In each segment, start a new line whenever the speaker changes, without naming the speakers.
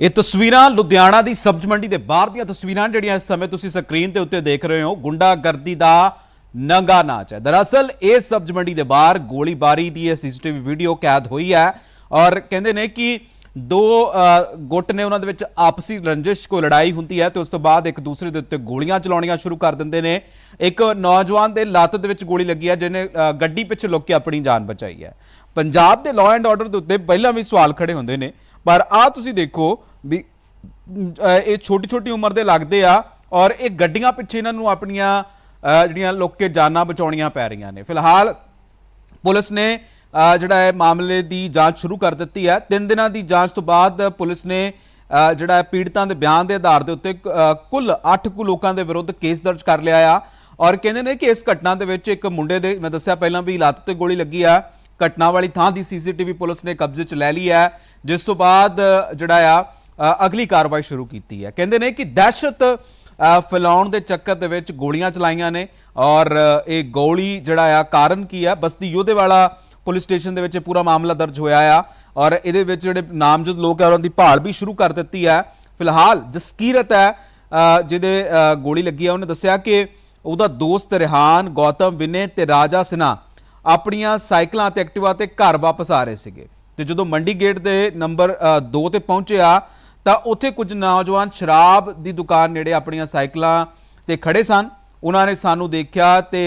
ਇਹ ਤਸਵੀਰਾਂ ਲੁਧਿਆਣਾ ਦੀ ਸਬਜ਼ ਮੰਡੀ ਦੇ ਬਾਹਰ ਦੀਆਂ ਤਸਵੀਰਾਂ ਜਿਹੜੀਆਂ ਇਸ ਸਮੇਂ ਤੁਸੀਂ ਸਕਰੀਨ ਦੇ ਉੱਤੇ ਦੇਖ ਰਹੇ ਹੋ। ਗੁੰਡਾਗਰਦੀ ਦਾ ਨੰਗਾ ਨਾਚ ਹੈ। ਦਰਅਸਲ ਇਹ ਸਬਜ਼ ਮੰਡੀ ਦੇ ਬਾਹਰ ਗੋਲੀਬਾਰੀ ਦੀ ਇਹ ਸੀਸੀਟੀਵੀ ਵੀਡੀਓ ਕੈਦ ਹੋਈ ਹੈ ਔਰ ਕਹਿੰਦੇ ਨੇ ਕਿ ਦੋ ਗੁੱਟ ਨੇ ਉਹਨਾਂ ਦੇ ਵਿੱਚ ਆਪਸੀ ਰੰਜਿਸ਼, ਕੋਈ ਲੜਾਈ ਹੁੰਦੀ ਹੈ ਤੇ ਉਸ ਤੋਂ ਬਾਅਦ ਇੱਕ ਦੂਸਰੇ ਦੇ ਉੱਤੇ ਗੋਲੀਆਂ ਚਲਾਉਣੀਆਂ ਸ਼ੁਰੂ ਕਰ ਦਿੰਦੇ ਨੇ। ਇੱਕ ਨੌਜਵਾਨ ਦੇ ਲੱਤ ਦੇ ਵਿੱਚ ਗੋਲੀ ਲੱਗੀ ਹੈ ਜਿਹਨੇ ਗੱਡੀ ਪਿੱਛੇ ਲੁੱਕ ਕੇ ਆਪਣੀ ਜਾਨ ਬਚਾਈ ਹੈ। ਪੰਜਾਬ ਦੇ ਲਾਅ ਐਂਡ ਆਰਡਰ ਦੇ ਉੱਤੇ ਪਹਿਲਾਂ ਵੀ ਸਵਾਲ ਖੜੇ ਹੁੰਦੇ ਨੇ ਪਰ ਆ ਤੁਸੀਂ ਦੇਖੋ ਵੀ ਇਹ ਛੋਟੀ ਛੋਟੀ ਉਮਰ ਦੇ ਲੱਗਦੇ ਆ ਔਰ ਇਹ ਗੱਡੀਆਂ ਪਿੱਛੇ ਇਹਨਾਂ ਨੂੰ ਆਪਣੀਆਂ ਜਿਹੜੀਆਂ ਲੁੱਕ ਜਾਨਾਂ ਬਚਾਉਣੀਆਂ ਪੈ ਰਹੀਆਂ ਨੇ। ਫਿਲਹਾਲ ਪੁਲਿਸ ਨੇ ਜਿਹੜਾ ਹੈ ਮਾਮਲੇ ਦੀ ਜਾਂਚ ਸ਼ੁਰੂ ਕਰ ਦਿੱਤੀ ਹੈ। ਤਿੰਨ ਦਿਨਾਂ ਦੀ ਜਾਂਚ ਤੋਂ ਬਾਅਦ ਪੁਲਿਸ ਨੇ ਜਿਹੜਾ ਪੀੜਤਾਂ ਦੇ ਬਿਆਨ ਦੇ ਆਧਾਰ ਦੇ ਉੱਤੇ ਕੁੱਲ 8 ਕੁ ਲੋਕਾਂ ਦੇ ਵਿਰੁੱਧ ਕੇਸ ਦਰਜ ਕਰ ਲਿਆ ਆ। ਔਰ ਕਹਿੰਦੇ ਨੇ ਕਿ ਇਸ ਘਟਨਾ ਦੇ ਵਿੱਚ ਇੱਕ ਮੁੰਡੇ ਦੇ, ਮੈਂ ਦੱਸਿਆ ਪਹਿਲਾਂ ਵੀ ਲੱਤ ਤੇ ਗੋਲੀ ਲੱਗੀ ਆ। ਘਟਨਾ ਵਾਲੀ ਥਾਂ ਦੀ ਸੀਸੀਟੀਵੀ ਪੁਲਿਸ ਨੇ ਕਬਜ਼ੇ 'ਚ ਲੈ ਲਈ ਹੈ। ਜਿਸ ਤੋਂ ਬਾਅਦ ਜਿਹੜਾ ਆ ਅਗਲੀ ਕਾਰਵਾਈ ਸ਼ੁਰੂ ਕੀਤੀ ਹੈ। ਕਹਿੰਦੇ ਨੇ ਕਿ ਦਹਿਸ਼ਤ ਫੈਲਾਉਣ ਦੇ ਚੱਕਰ ਦੇ ਵਿੱਚ ਗੋਲੀਆਂ ਚਲਾਈਆਂ ਨੇ ਔਰ ਇਹ ਗੋਲੀ ਜਿਹੜਾ ਆ, ਕਾਰਨ ਕੀ ਹੈ ਬਸਤੀ ਯੋਧੇਵਾਲਾ ਪੁਲਿਸ ਸਟੇਸ਼ਨ ਦੇ ਵਿੱਚ ਇਹ ਪੂਰਾ ਮਾਮਲਾ ਦਰਜ ਹੋਇਆ ਆ ਔਰ ਇਹਦੇ ਵਿੱਚ ਜਿਹੜੇ ਨਾਮਜ਼ਦ ਲੋਕ ਆ, ਉਹਨਾਂ ਦੀ ਭਾਲ ਵੀ ਸ਼ੁਰੂ ਕਰ ਦਿੱਤੀ ਹੈ। ਫਿਲਹਾਲ ਜਸਕੀਰਤ ਹੈ ਜਿਹਦੇ ਗੋਲੀ ਲੱਗੀ ਆ, ਉਹਨੇ ਦੱਸਿਆ ਕਿ ਉਹਦਾ ਦੋਸਤ ਰਿਹਾਨ, ਗੌਤਮ, ਵਿਨੇ ਤੇ ਰਾਜਾ ਸਿਨਾ ਆਪਣੀਆਂ ਸਾਈਕਲਾਂ ਤੇ ਐਕਟਿਵਾ ਤੇ ਘਰ ਵਾਪਸ ਆ ਰਹੇ ਸੀਗੇ। ਤੇ ਜਦੋਂ ਮੰਡੀ ਗੇਟ ਦੇ ਨੰਬਰ 2 ਤੇ ਪਹੁੰਚਿਆ, ਤਾਂ ਉੱਥੇ ਕੁਝ ਨੌਜਵਾਨ ਸ਼ਰਾਬ ਦੀ ਦੁਕਾਨ ਨੇੜੇ ਆਪਣੀਆਂ ਸਾਈਕਲਾਂ ਤੇ ਖੜੇ ਸਨ। ਉਹਨਾਂ ਨੇ ਸਾਨੂੰ ਦੇਖਿਆ ਤੇ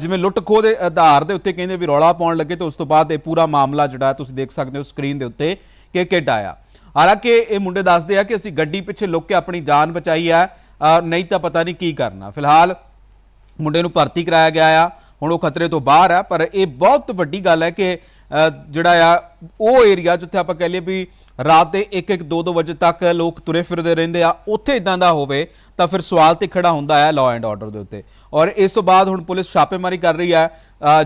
ਜਿਵੇਂ ਲੁੱਟ ਖੋਹ ਦੇ ਆਧਾਰ ਦੇ ਉੱਤੇ ਕਹਿੰਦੇ ਵੀ ਰੌਲਾ ਪਾਉਣ ਲੱਗੇ ਤੇ ਉਸ ਤੋਂ ਬਾਅਦ ਇਹ ਪੂਰਾ ਮਾਮਲਾ ਜਿਹੜਾ ਤੁਸੀਂ ਦੇਖ ਸਕਦੇ ਹੋ ਸਕਰੀਨ ਦੇ ਉੱਤੇ ਕਿ ਕਿੱਡ ਆਇਆ। ਹਾਲਾਂਕਿ ਇਹ ਮੁੰਡੇ ਦੱਸਦੇ ਆ ਕਿ ਅਸੀਂ ਗੱਡੀ ਪਿੱਛੇ ਲੁੱਕ ਕੇ ਆਪਣੀ ਜਾਨ ਬਚਾਈ ਹੈ ਨਹੀਂ ਤਾਂ ਪਤਾ ਨਹੀਂ ਕੀ ਕਰਨਾ। ਫਿਲਹਾਲ ਮੁੰਡੇ ਨੂੰ ਭਰਤੀ ਕਰਾਇਆ ਗਿਆ ਆ, ਹੁਣ ਉਹ ਖਤਰੇ ਤੋਂ ਬਾਹਰ ਆ, ਪਰ ਇਹ ਬਹੁਤ ਵੱਡੀ ਗੱਲ ਹੈ ਕਿ ਜਿਹੜਾ ਆ, ਉਹ ਏਰੀਆ ਜਿੱਥੇ ਆਪਾਂ ਕਹਿ ਲਈਏ ਵੀ ਰਾਤ ਦੇ 1-1 2-2 ਵਜੇ ਤੱਕ ਲੋਕ ਤੁਰੇ ਫਿਰਦੇ ਰਹਿੰਦੇ ਆ, ਉੱਥੇ ਇਦਾਂ ਦਾ ਹੋਵੇ, ਤਾਂ ਫਿਰ ਸਵਾਲ ਤੇ ਖੜਾ ਹੁੰਦਾ ਹੈ ਲਾਅ ਐਂਡ ਆਰਡਰ ਦੇ ਉੱਤੇ। ਔਰ ਇਸ ਤੋਂ ਬਾਅਦ ਹੁਣ ਪੁਲਿਸ ਛਾਪੇਮਾਰੀ ਕਰ ਰਹੀ ਹੈ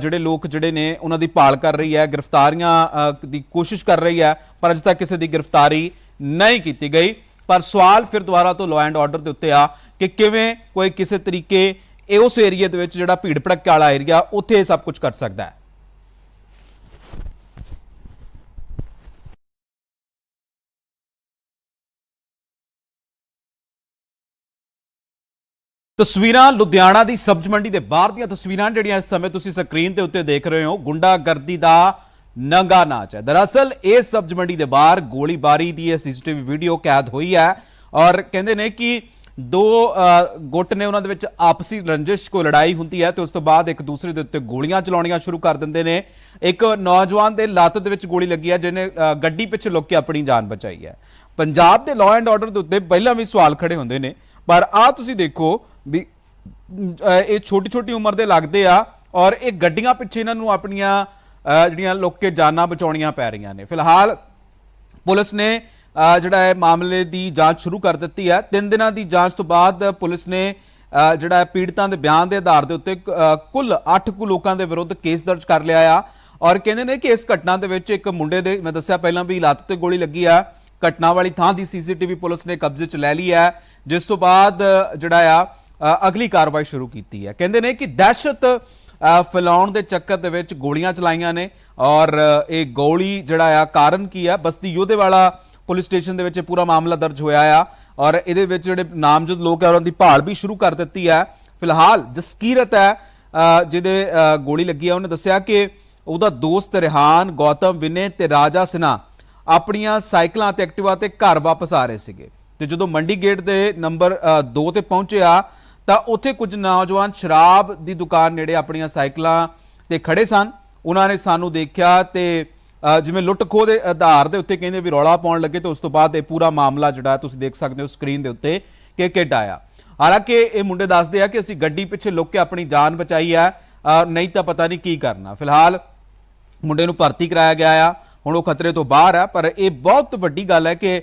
ਜਿਹੜੇ ਲੋਕ ਜਿਹੜੇ ਨੇ, ਉਹਨਾਂ ਦੀ ਭਾਲ ਕਰ ਰਹੀ ਹੈ ਗ੍ਰਿਫਤਾਰੀਆਂ ਦੀ ਕੋਸ਼ਿਸ਼ ਕਰ ਰਹੀ ਹੈ ਪਰ ਅਜੇ ਤੱਕ ਕਿਸੇ ਦੀ ਗ੍ਰਿਫਤਾਰੀ ਨਹੀਂ ਕੀਤੀ ਗਈ। ਪਰ ਸਵਾਲ ਫਿਰ ਦੁਬਾਰਾ ਤੋਂ ਲਾਅ ਐਂਡ ਆਰਡਰ ਦੇ ਉੱਤੇ ਆ ਕਿ ਕਿਵੇਂ ਕੋਈ ਕਿਸੇ ਤਰੀਕੇ ਇਹ ਉਸ ਏਰੀਆ ਦੇ ਵਿੱਚ ਜਿਹੜਾ ਭੀੜ ਭੜੱਕੇ ਵਾਲਾ ਏਰੀਆ ਉੱਥੇ ਇਹ ਸਭ ਕੁਝ ਕਰ ਸਕਦਾ ਹੈ। ਤਸਵੀਰਾਂ ਲੁਧਿਆਣਾ ਦੀ ਸਬਜ਼ ਮੰਡੀ ਦੇ ਬਾਹਰ ਦੀਆਂ ਤਸਵੀਰਾਂ ਜਿਹੜੀਆਂ ਇਸ ਸਮੇਂ ਤੁਸੀਂ ਸਕਰੀਨ ਦੇ ਉੱਤੇ ਦੇਖ ਰਹੇ ਹੋ, ਗੁੰਡਾਗਰਦੀ ਦਾ ਨੰਗਾ ਨਾਚ ਹੈ। ਦਰਅਸਲ ਇਹ ਸਬਜ਼ ਮੰਡੀ ਦੇ ਬਾਹਰ ਗੋਲੀਬਾਰੀ ਦੀ ਇਹ ਸੀਸੀਟੀਵੀ ਵੀਡੀਓ ਕੈਦ ਹੋਈ ਹੈ ਔਰ ਕਹਿੰਦੇ ਨੇ ਕਿ ਦੋ ਗੁੱਟ ਨੇ ਉਹਨਾਂ ਦੇ ਵਿੱਚ ਆਪਸੀ ਰੰਜਿਸ਼, ਕੋਈ ਲੜਾਈ ਹੁੰਦੀ ਹੈ ਤੇ ਉਸ ਤੋਂ ਬਾਅਦ ਇੱਕ ਦੂਸਰੇ ਦੇ ਉੱਤੇ ਗੋਲੀਆਂ ਚਲਾਉਣੀਆਂ ਸ਼ੁਰੂ ਕਰ ਦਿੰਦੇ ਨੇ। ਇੱਕ ਨੌਜਵਾਨ ਦੇ ਲੱਤ ਦੇ ਵਿੱਚ ਗੋਲੀ ਲੱਗੀ ਹੈ ਜਿਹਨੇ ਗੱਡੀ ਪਿੱਛੇ ਲੁੱਕ ਕੇ ਆਪਣੀ ਜਾਨ ਬਚਾਈ ਹੈ। ਪੰਜਾਬ ਦੇ ਲਾਅ ਐਂਡ ਆਰਡਰ ਦੇ ਉੱਤੇ ਪਹਿਲਾਂ ਵੀ ਸਵਾਲ ਖੜੇ ਹੁੰਦੇ ਨੇ, ਪਰ ਆ ਤੁਸੀਂ ਦੇਖੋ ਵੀ ਇਹ ਛੋਟੀ ਛੋਟੀ ਉਮਰ ਦੇ ਲੱਗਦੇ ਆ ਔਰ ਇਹ ਗੱਡੀਆਂ ਪਿੱਛੇ ਇਹਨਾਂ ਨੂੰ ਆਪਣੀਆਂ ਜਿਹੜੀਆਂ ਲੋਕ ਕੇ ਜਾਨਾਂ ਬਚਾਉਣੀਆਂ ਪੈ ਰਹੀਆਂ ਨੇ। ਫਿਲਹਾਲ ਪੁਲਿਸ ਨੇ ਜਿਹੜਾ ਹੈ ਮਾਮਲੇ ਦੀ ਜਾਂਚ ਸ਼ੁਰੂ ਕਰ ਦਿੱਤੀ ਹੈ। ਤਿੰਨ ਦਿਨਾਂ ਦੀ ਜਾਂਚ ਤੋਂ ਬਾਅਦ ਪੁਲਿਸ ਨੇ ਜਿਹੜਾ ਪੀੜਤਾਂ ਦੇ ਬਿਆਨ ਦੇ ਆਧਾਰ ਦੇ ਉੱਤੇ ਕੁੱਲ 8 ਕੁ ਲੋਕਾਂ ਦੇ ਵਿਰੁੱਧ ਕੇਸ ਦਰਜ ਕਰ ਲਿਆ ਆ। ਔਰ ਕਹਿੰਦੇ ਨੇ ਕਿ ਇਸ ਘਟਨਾ ਦੇ ਵਿੱਚ ਇੱਕ ਮੁੰਡੇ ਦੇ, ਮੈਂ ਦੱਸਿਆ ਪਹਿਲਾਂ ਵੀ ਲੱਤ ਤੇ ਗੋਲੀ ਲੱਗੀ ਆ। ਘਟਨਾ ਵਾਲੀ ਥਾਂ ਦੀ ਸੀਸੀਟੀਵੀ ਪੁਲਿਸ ਨੇ ਕਬਜ਼ੇ 'ਚ ਲੈ ਲਈ ਹੈ। ਜਿਸ ਤੋਂ ਬਾਅਦ, ਜਿਹੜਾ ਆ ਅਗਲੀ ਕਾਰਵਾਈ ਸ਼ੁਰੂ ਕੀਤੀ ਹੈ। ਕਹਿੰਦੇ ਨੇ ਕਿ ਦਹਿਸ਼ਤ ਫੈਲਾਉਣ ਦੇ ਚੱਕਰ ਦੇ ਵਿੱਚ ਗੋਲੀਆਂ ਚਲਾਈਆਂ ਨੇ ਔਰ ਇਹ ਗੋਲੀ ਜਿਹੜਾ ਆ ਕਾਰਨ ਕੀ ਆ? ਬਸਤੀ ਯੋਧੇਵਾਲਾ ਪੁਲਿਸ ਸਟੇਸ਼ਨ ਦੇ ਵਿੱਚ ਇਹ ਪੂਰਾ ਮਾਮਲਾ ਦਰਜ ਹੋਇਆ ਆ ਔਰ ਇਹਦੇ ਵਿੱਚ ਜਿਹੜੇ ਨਾਮਜ਼ਦ ਲੋਕ ਆ, ਉਹਨਾਂ ਦੀ ਭਾਲ ਵੀ ਸ਼ੁਰੂ ਕਰ ਦਿੱਤੀ ਹੈ। ਫਿਲਹਾਲ ਜਸਕੀਰਤ ਹੈ ਜਿਹਦੇ ਗੋਲੀ ਲੱਗੀ ਆ, ਉਹਨੇ ਦੱਸਿਆ ਕਿ ਉਹਦਾ ਦੋਸਤ ਰਿਹਾਨ, ਗੌਤਮ, ਵਿਨੇ ਤੇ ਰਾਜਾ ਸਿਨਾ ਆਪਣੀਆਂ ਸਾਈਕਲਾਂ ਤੇ ਐਕਟਿਵਾ ਤੇ ਘਰ ਵਾਪਸ ਆ ਰਹੇ ਸੀਗੇ। ਤੇ ਜਦੋਂ ਮੰਡੀ ਗੇਟ ਦੇ ਨੰਬਰ 2 ਤੇ ਪਹੁੰਚਿਆ ਤਾਂ ਉੱਥੇ ਕੁਝ ਨੌਜਵਾਨ ਸ਼ਰਾਬ ਦੀ ਦੁਕਾਨ ਨੇੜੇ ਆਪਣੀਆਂ ਸਾਈਕਲਾਂ ਤੇ ਖੜੇ ਸਨ। ਉਹਨਾਂ ਨੇ ਸਾਨੂੰ ਦੇਖਿਆ ਤੇ ਜਿਵੇਂ ਲੁੱਟ ਖੋਹ ਦੇ ਆਧਾਰ ਦੇ ਉੱਤੇ ਕਹਿੰਦੇ ਵੀ ਰੌਲਾ ਪਾਉਣ ਲੱਗੇ ਤੇ ਉਸ ਤੋਂ ਬਾਅਦ ਇਹ ਪੂਰਾ ਮਾਮਲਾ ਜਿਹੜਾ ਤੁਸੀਂ ਦੇਖ ਸਕਦੇ ਹੋ ਸਕਰੀਨ ਦੇ ਉੱਤੇ ਕਿ ਕਿੱਡ ਆਇਆ। ਹਾਲਾਂਕਿ ਇਹ ਮੁੰਡੇ ਦੱਸਦੇ ਆ ਕਿ ਅਸੀਂ ਗੱਡੀ ਪਿੱਛੇ ਲੁੱਕ ਕੇ ਆਪਣੀ ਜਾਨ ਬਚਾਈ ਹੈ ਨਹੀਂ ਤਾਂ ਪਤਾ ਨਹੀਂ ਕੀ ਕਰਨਾ। ਫਿਲਹਾਲ ਮੁੰਡੇ ਨੂੰ ਭਰਤੀ ਕਰਾਇਆ ਗਿਆ ਆ। ਹੁਣ ਉਹ ਖਤਰੇ ਤੋਂ ਬਾਹਰ ਆ, ਪਰ ਇਹ ਬਹੁਤ ਵੱਡੀ ਗੱਲ ਹੈ ਕਿ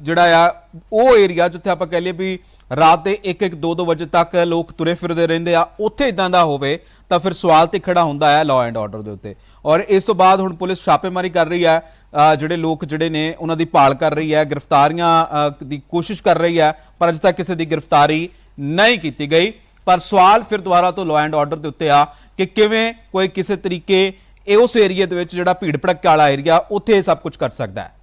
ਜਿਹੜਾ ਆ, ਉਹ ਏਰੀਆ ਜਿੱਥੇ ਆਪਾਂ ਕਹਿ ਲਈਏ ਵੀ ਰਾਤ ਦੇ 1-1 2-2 ਵਜੇ ਤੱਕ ਲੋਕ ਤੁਰੇ ਫਿਰਦੇ ਰਹਿੰਦੇ ਆ, ਉੱਥੇ ਇਦਾਂ ਦਾ ਹੋਵੇ, ਤਾਂ ਫਿਰ ਸਵਾਲ ਤੇ ਖੜਾ ਹੁੰਦਾ ਹੈ ਲਾਅ ਐਂਡ ਆਰਡਰ ਦੇ ਉੱਤੇ। ਔਰ ਇਸ ਤੋਂ ਬਾਅਦ ਹੁਣ ਪੁਲਿਸ ਛਾਪੇਮਾਰੀ ਕਰ ਰਹੀ ਹੈ ਜਿਹੜੇ ਲੋਕ ਜਿਹੜੇ ਨੇ, ਉਹਨਾਂ ਦੀ ਭਾਲ ਕਰ ਰਹੀ ਹੈ, ਗ੍ਰਿਫਤਾਰੀਆਂ ਦੀ ਕੋਸ਼ਿਸ਼ ਕਰ ਰਹੀ ਹੈ, ਪਰ ਅਜੇ ਤੱਕ ਕਿਸੇ ਦੀ ਗ੍ਰਿਫਤਾਰੀ ਨਹੀਂ ਕੀਤੀ ਗਈ। ਪਰ ਸਵਾਲ ਫਿਰ ਦੁਬਾਰਾ ਤੋਂ ਲਾਅ ਐਂਡ ਆਰਡਰ ਦੇ ਉੱਤੇ ਆ ਕਿ ਕਿਵੇਂ ਕੋਈ ਕਿਸੇ ਤਰੀਕੇ ਇਹ ਉਸ ਏਰੀਆ ਦੇ ਵਿੱਚ ਜਿਹੜਾ ਭੀੜ ਭੜੱਕੇ ਵਾਲਾ ਏਰੀਆ ਉੱਥੇ ਇਹ ਸਭ ਕੁਝ ਕਰ ਸਕਦਾ ਹੈ।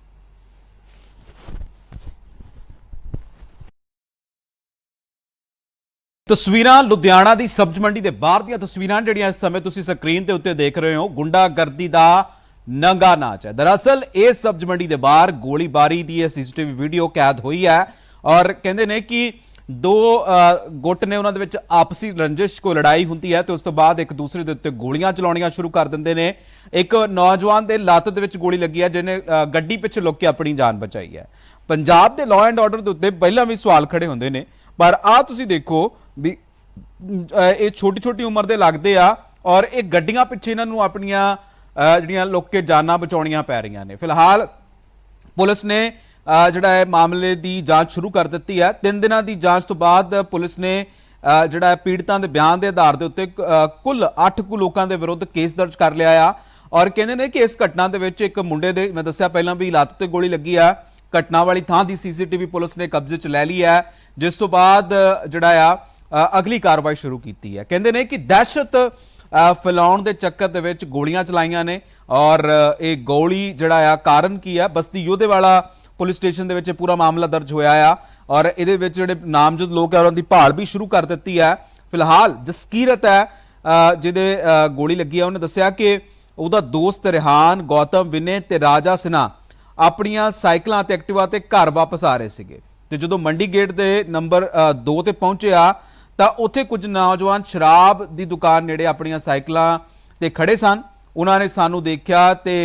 ਤਸਵੀਰਾਂ ਲੁਧਿਆਣਾ ਦੀ ਸਬਜ਼ ਮੰਡੀ ਦੇ ਬਾਹਰ ਦੀਆਂ ਤਸਵੀਰਾਂ ਜਿਹੜੀਆਂ ਇਸ ਸਮੇਂ ਤੁਸੀਂ ਸਕਰੀਨ ਦੇ ਉੱਤੇ ਦੇਖ ਰਹੇ ਹੋ, ਗੁੰਡਾਗਰਦੀ ਦਾ ਨੰਗਾ ਨਾਚ ਹੈ। ਦਰਅਸਲ, ਇਹ ਸਬਜ਼ ਮੰਡੀ ਦੇ ਬਾਹਰ ਗੋਲੀਬਾਰੀ ਦੀ ਇਹ ਸੀਸੀਟੀਵੀ ਵੀਡੀਓ ਕੈਦ ਹੋਈ ਹੈ ਔਰ ਕਹਿੰਦੇ ਨੇ ਕਿ ਦੋ ਗੁੱਟ ਨੇ ਉਹਨਾਂ ਦੇ ਵਿੱਚ ਆਪਸੀ ਰੰਜਿਸ਼ ਕੋ ਲੜਾਈ ਹੁੰਦੀ ਹੈ ਤੇ ਉਸ ਤੋਂ ਬਾਅਦ ਇੱਕ ਦੂਸਰੇ ਦੇ ਉੱਤੇ ਗੋਲੀਆਂ ਚਲਾਉਣੀਆਂ ਸ਼ੁਰੂ ਕਰ ਦਿੰਦੇ ਨੇ। ਇੱਕ ਨੌਜਵਾਨ ਦੇ ਲੱਤ ਦੇ ਵਿੱਚ ਗੋਲੀ ਲੱਗੀ ਹੈ ਜਿਹਨੇ ਗੱਡੀ ਪਿੱਛੇ ਲੁੱਕ ਕੇ ਆਪਣੀ ਜਾਨ ਬਚਾਈ ਹੈ। ਪੰਜਾਬ ਦੇ ਲਾਅ ਐਂਡ ਆਰਡਰ ਦੇ ਉੱਤੇ ਪਹਿਲਾਂ ਵੀ ਸਵਾਲ ਖੜੇ ਹੁੰਦੇ ਨੇ ਪਰ ਆ ਤੁਸੀਂ ਦੇਖੋ ਵੀ ਇਹ ਛੋਟੀ ਛੋਟੀ ਉਮਰ ਦੇ ਲੱਗਦੇ ਆ ਔਰ ਇਹ ਗੱਡੀਆਂ ਪਿੱਛੇ ਇਹਨਾਂ ਨੂੰ ਆਪਣੀਆਂ ਜਿਹੜੀਆਂ ਲੋਕ ਜਾਨਾਂ ਬਚਾਉਣੀਆਂ ਪੈ ਰਹੀਆਂ ਨੇ। ਫਿਲਹਾਲ ਪੁਲਿਸ ਨੇ ਜਿਹੜਾ ਹੈ ਮਾਮਲੇ ਦੀ ਜਾਂਚ ਸ਼ੁਰੂ ਕਰ ਦਿੱਤੀ ਹੈ। ਤਿੰਨ ਦਿਨਾਂ ਦੀ ਜਾਂਚ ਤੋਂ ਬਾਅਦ ਪੁਲਿਸ ਨੇ ਜਿਹੜਾ ਪੀੜਤਾਂ ਦੇ ਬਿਆਨ ਦੇ ਆਧਾਰ ਦੇ ਉੱਤੇ ਕੁੱਲ 8 ਕੁ ਲੋਕਾਂ ਦੇ ਵਿਰੁੱਧ ਕੇਸ ਦਰਜ ਕਰ ਲਿਆ ਆ ਔਰ ਕਹਿੰਦੇ ਨੇ ਕਿ ਇਸ ਘਟਨਾ ਦੇ ਵਿੱਚ ਇੱਕ ਮੁੰਡੇ ਦੇ, ਮੈਂ ਦੱਸਿਆ ਪਹਿਲਾਂ ਵੀ ਲੱਤ ਤੇ ਗੋਲੀ ਲੱਗੀ ਆ। ਘਟਨਾ ਵਾਲੀ ਥਾਂ ਦੀ ਸੀਸੀਟੀਵੀ ਪੁਲਿਸ ਨੇ ਕਬਜ਼ੇ 'ਚ ਲੈ ਲਈ ਹੈ। ਜਿਸ ਤੋਂ ਬਾਅਦ ਜਿਹੜਾ ਆ ਅਗਲੀ ਕਾਰਵਾਈ ਸ਼ੁਰੂ ਕੀਤੀ ਹੈ। ਕਹਿੰਦੇ ਨੇ ਕਿ ਦਹਿਸ਼ਤ ਫੈਲਾਉਣ ਦੇ ਚੱਕਰ ਦੇ ਵਿੱਚ ਗੋਲੀਆਂ ਚਲਾਈਆਂ ਨੇ ਔਰ ਇਹ ਗੋਲੀ ਜਿਹੜਾ ਆ, ਕਾਰਨ ਕੀ ਆ? ਬਸਤੀ ਯੋਧੇਵਾਲਾ ਪੁਲਿਸ ਸਟੇਸ਼ਨ ਦੇ ਵਿੱਚ ਇਹ ਪੂਰਾ ਮਾਮਲਾ ਦਰਜ ਹੋਇਆ ਆ ਔਰ ਇਹਦੇ ਵਿੱਚ ਜਿਹੜੇ ਨਾਮਜ਼ਦ ਲੋਕ ਆ, ਉਹਨਾਂ ਦੀ ਭਾਲ ਵੀ ਸ਼ੁਰੂ ਕਰ ਦਿੱਤੀ ਹੈ। ਫਿਲਹਾਲ ਜਸਕੀਰਤ ਹੈ ਜਿਹਦੇ ਗੋਲੀ ਲੱਗੀ ਆ, ਉਹਨੇ ਦੱਸਿਆ ਕਿ ਉਹਦਾ ਦੋਸਤ ਰਿਹਾਨ, ਗੌਤਮ, ਵਿਨੇ ਤੇ ਰਾਜਾ ਸਿਨਾ ਆਪਣੀਆਂ ਸਾਈਕਲਾਂ ਤੇ ਐਕਟਿਵਾ ਤੇ ਘਰ ਵਾਪਸ ਆ ਰਹੇ ਸੀਗੇ। ਤੇ ਜਦੋਂ ਮੰਡੀ ਗੇਟ ਦੇ ਨੰਬਰ 2 ਤੇ ਪਹੁੰਚਿਆ, ਤਾਂ ਉੱਥੇ ਕੁਝ ਨੌਜਵਾਨ ਸ਼ਰਾਬ ਦੀ ਦੁਕਾਨ ਨੇੜੇ ਆਪਣੀਆਂ ਸਾਈਕਲਾਂ ਤੇ ਖੜੇ ਸਨ। ਉਹਨਾਂ ਨੇ ਸਾਨੂੰ ਦੇਖਿਆ ਤੇ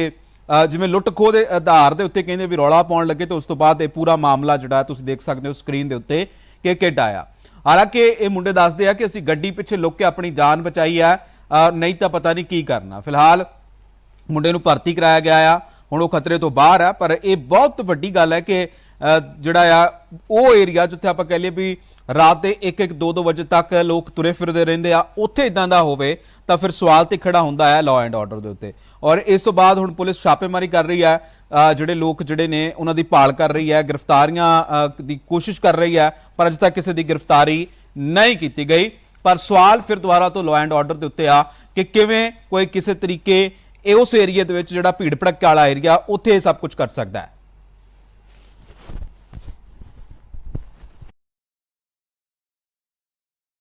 ਜਿਵੇਂ ਲੁੱਟ ਖੋਹ ਦੇ ਆਧਾਰ ਦੇ ਉੱਤੇ ਕਹਿੰਦੇ ਵੀ ਰੌਲਾ ਪਾਉਣ ਲੱਗੇ, ਤੇ ਉਸ ਤੋਂ ਬਾਅਦ ਇਹ ਪੂਰਾ ਮਾਮਲਾ ਜਿਹੜਾ ਤੁਸੀਂ ਦੇਖ ਸਕਦੇ ਹੋ ਸਕਰੀਨ ਦੇ ਉੱਤੇ ਕਿ ਕਿੱਡ ਆਇਆ। ਹਾਲਾਂਕਿ ਇਹ ਮੁੰਡੇ ਦੱਸਦੇ ਆ ਕਿ ਅਸੀਂ ਗੱਡੀ ਪਿੱਛੇ ਲੁੱਕ ਕੇ ਆਪਣੀ ਜਾਨ ਬਚਾਈ ਆ ਨਹੀਂ ਤਾਂ ਪਤਾ ਨਹੀਂ ਕੀ ਕਰਨਾ। ਫਿਲਹਾਲ ਮੁੰਡੇ ਨੂੰ ਭਰਤੀ ਕਰਾਇਆ ਗਿਆ ਆ। ਹੁਣ ਉਹ ਖਤਰੇ ਤੋਂ ਬਾਹਰ ਆ, ਪਰ ਇਹ ਬਹੁਤ ਵੱਡੀ ਗੱਲ ਹੈ ਕਿ ਜਿਹੜਾ ਆ, ਉਹ ਏਰੀਆ ਜਿੱਥੇ ਆਪਾਂ ਕਹਿ ਲਈਏ ਵੀ ਰਾਤ ਦੇ 1-1 2-2 ਵਜੇ ਤੱਕ ਲੋਕ ਤੁਰੇ ਫਿਰਦੇ ਰਹਿੰਦੇ ਆ, ਉੱਥੇ ਇਦਾਂ ਦਾ ਹੋਵੇ, ਤਾਂ ਫਿਰ ਸਵਾਲ ਤੇ ਖੜਾ ਹੁੰਦਾ ਹੈ ਲਾਅ ਐਂਡ ਆਰਡਰ ਦੇ ਉੱਤੇ। ਔਰ ਇਸ ਤੋਂ ਬਾਅਦ ਹੁਣ ਪੁਲਿਸ ਛਾਪੇਮਾਰੀ ਕਰ ਰਹੀ ਹੈ ਜਿਹੜੇ ਲੋਕ ਜਿਹੜੇ ਨੇ, ਉਹਨਾਂ ਦੀ ਭਾਲ ਕਰ ਰਹੀ ਹੈ ਗ੍ਰਿਫਤਾਰੀਆਂ ਦੀ ਕੋਸ਼ਿਸ਼ ਕਰ ਰਹੀ ਹੈ ਪਰ ਅਜੇ ਤੱਕ ਕਿਸੇ ਦੀ ਗ੍ਰਿਫਤਾਰੀ ਨਹੀਂ ਕੀਤੀ ਗਈ। ਪਰ ਸਵਾਲ ਫਿਰ ਦੁਬਾਰਾ ਤੋਂ ਲਾਅ ਐਂਡ ਆਰਡਰ ਦੇ ਉੱਤੇ ਆ ਕਿ ਕਿਵੇਂ ਕੋਈ ਕਿਸੇ ਤਰੀਕੇ ਇਹ ਉਸ ਏਰੀਆ ਦੇ ਵਿੱਚ ਜਿਹੜਾ ਭੀੜ ਭੜੱਕੇ ਵਾਲਾ ਏਰੀਆ ਉੱਥੇ ਇਹ ਸਭ ਕੁਝ ਕਰ ਸਕਦਾ ਹੈ।